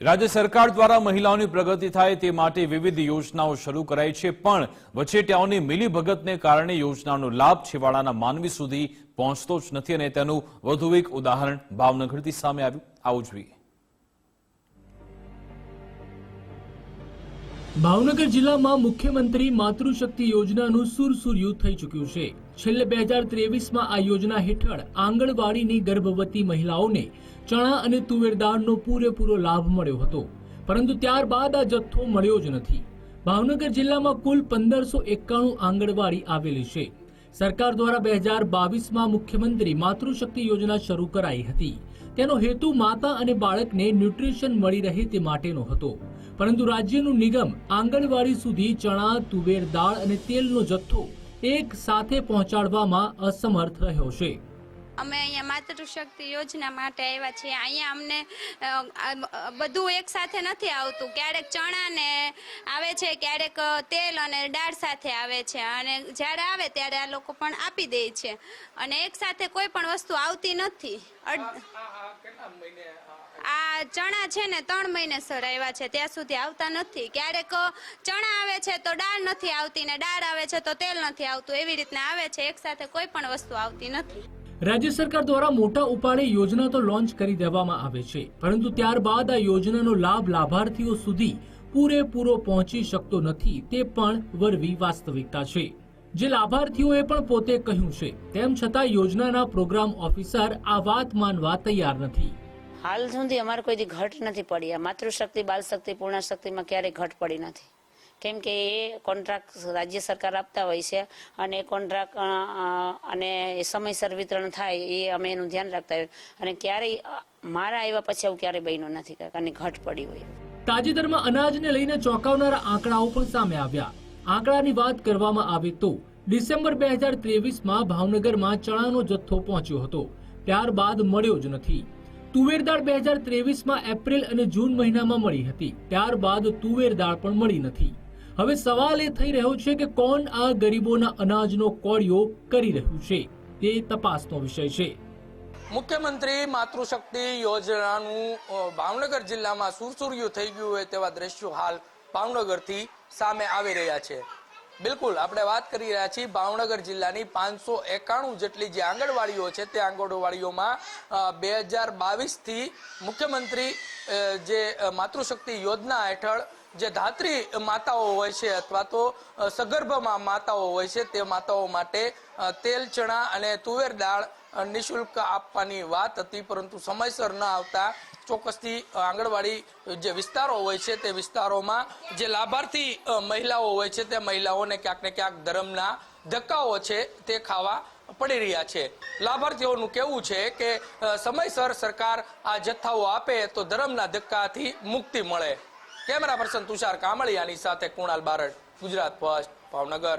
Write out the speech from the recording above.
રાજ્ય સરકાર દ્વારા મહિલાઓની પ્રગતિ થાય તે માટે વિવિધ યોજનાઓ શરૂ કરાઈ છે, પણ વચેટિયાઓની મિલીભગતને કારણે યોજનાનો લાભ છેવાડાના માનવી સુધી પહોંચતો જ નથી અને તેનું વધુ એક ઉદાહરણ ભાવનગરથી સામે આવ્યું. આવું જોઈએ. ભાવનગર જિલ્લામાં મુખ્યમંત્રી માતૃશક્તિ યોજનાનું સુરસુર્યું થઈ ચૂક્યું છે. છેલ્લે બે હજાર ત્રેવીસમાં આ યોજના હેઠળ આંગણવાડીની ગર્ભવતી મહિલાઓને ચણા અને તુવેર દાળનો પૂરેપૂરો લાભ મળ્યો હતો. પરંતુ ત્યારબાદ આ જથ્થો મળ્યો જ નથી. ભાવનગર જિલ્લામાં કુલ પંદરસો એકાણું આંગણવાડી આવેલી છે. સરકાર દ્વારા બે હજાર બાવીસમાં મુખ્યમંત્રી માતૃશક્તિ યોજના શરૂ કરાઈ હતી. તેનો હેતુ માતા અને બાળકને ન્યુટ્રિશન મળી રહે તે માટેનો હતો. પરંતુ રાજ્યનું નિગમ આંગણવાડી સુધી ચણા તુવેર દાળ અને તેલનો જથ્થો એક સાથે પહોંચાડવામાં અસમર્થ રહ્યો છે. અમે અહીંયા માતૃશક્તિ યોજના માટે આવ્યા છીએ. અહીંયા અમને બધું એક સાથે નથી આવતું. ક્યારેક ચણા ને આવે છે ક્યારેક તેલ અને દાળ સાથે આવે છે. અને જ્યારે આવે ત્યારે આ લોકો પણ આપી દે છે. અને એક સાથે કોઈ પણ વસ્તુ આવતી નથી. આ ચણા છે ને ત્રણ મહિને સર આવ્યા છે. ત્યાં સુધી આવતા નથી. ક્યારેક ચણા આવે છે તો દાળ નથી આવતી ને દાળ આવે છે તો તેલ નથી આવતું. એવી રીતના આવે છે. એક સાથે કોઈ પણ વસ્તુ આવતી નથી. રાજ્ય સરકાર દ્વારા મોટા ઉપાડે યોજના તો લોન્ચ કરી દેવામાં આવે છે, પરંતુ ત્યારબાદ આ યોજનાનો લાભ લાભાર્થીઓ સુધી પૂરેપૂરો પહોંચી શકતો નથી, તે પણ વરવી વાસ્તવિકતા છે. જે લાભાર્થીઓએ પણ પોતે કહ્યું છે, તેમ છતાં યોજનાના પ્રોગ્રામ ઓફિસર આ વાત માનવા તૈયાર નથી. હાલ સુધી અમારે કોઈ ઘટ નથી પડી, આ માતૃશક્તિ શક્તિપૂર્ણા શક્તિમાં ક્યારેય ઘટ પડી નથી. કેમ કે એ કોન્ટ્રાક્ટ રાજ્ય સરકાર આપતા હોય છે અને કોન્ટ્રાક્ટ અને સમયસર વિતરણ થાય એ અમે એનું ધ્યાન રાખતા હોય અને ક્યારેય મારા આવ્યા પછી આવું ક્યારેય બન્યું નથી કે ઘટ પડી હોય. તાજેતરમાં અનાજને લઈને ચોંકાવનારા આંકડાઓ પણ સામે આવ્યા. આંકડાની વાત કરવામાં આવે તો, ડિસેમ્બર બે હજાર ત્રેવીસમાં ભાવનગરમાં ચણાનો જથ્થો પહોંચ્યો હતો. ત્યારબાદ મળ્યો જ નથી. તુવેર દાળ બે હજાર ત્રેવીસમાં એપ્રિલ અને જૂન મહિનામાં મળી હતી. ત્યારબાદ તુવેર દાળ પણ મળી નથી. હવે સવાલ એ થઈ રહ્યો છે કે કોણ આ ગરીબોના અનાજનો કોળિયો કરી રહ્યું છે? તે તપાસનો વિષય છે. મુખ્યમંત્રી માતૃશક્તિ યોજનાનું ભાવનગર જિલ્લામાં સુરસુર્યું થઈ ગયું હોય તેવા દ્રશ્યો હાલ ભાવનગરથી સામે આવી રહ્યા છે. બિલકુલ, આપણે વાત કરી રહ્યા છીએ ભાવનગર જિલ્લાની પાંચસો એકાણું જેટલી જે આંગણવાડીઓ છે, તે આંગણવાડીઓમાં બે હજાર બાવીસથી મુખ્યમંત્રી જે માતૃશક્તિ યોજના હેઠળ જે ધાત્રી માતાઓ હોય છે અથવા તો સગર્ભમાં માતાઓ હોય છે, તે માતાઓ માટે તેલ, ચણા અને તુવેર દાળ નિઃશુલ્ક આપવાની વાત હતી, પરંતુ સમયસર ન આવતા ચોક્કસથી આંગણવાડી જે વિસ્તારો હોય છે, તે વિસ્તારોમાં જે લાભાર્થી મહિલાઓ હોય છે, તે મહિલાઓને ક્યાંક ને ક્યાંક ધર્મના ધક્કાઓ છે, તે ખાવા પડી રહ્યા છે. લાભાર્થીઓનું કહેવું છે કે સમયસર સરકાર આ જથ્થાઓ આપે તો ધર્મના ધક્કાથી મુક્તિ મળે. કેમેરા પર્સન તુષાર કામળિયાની સાથે કુણાલ બારડ ગુજરાત ફર્સ્ટ ભાવનગર.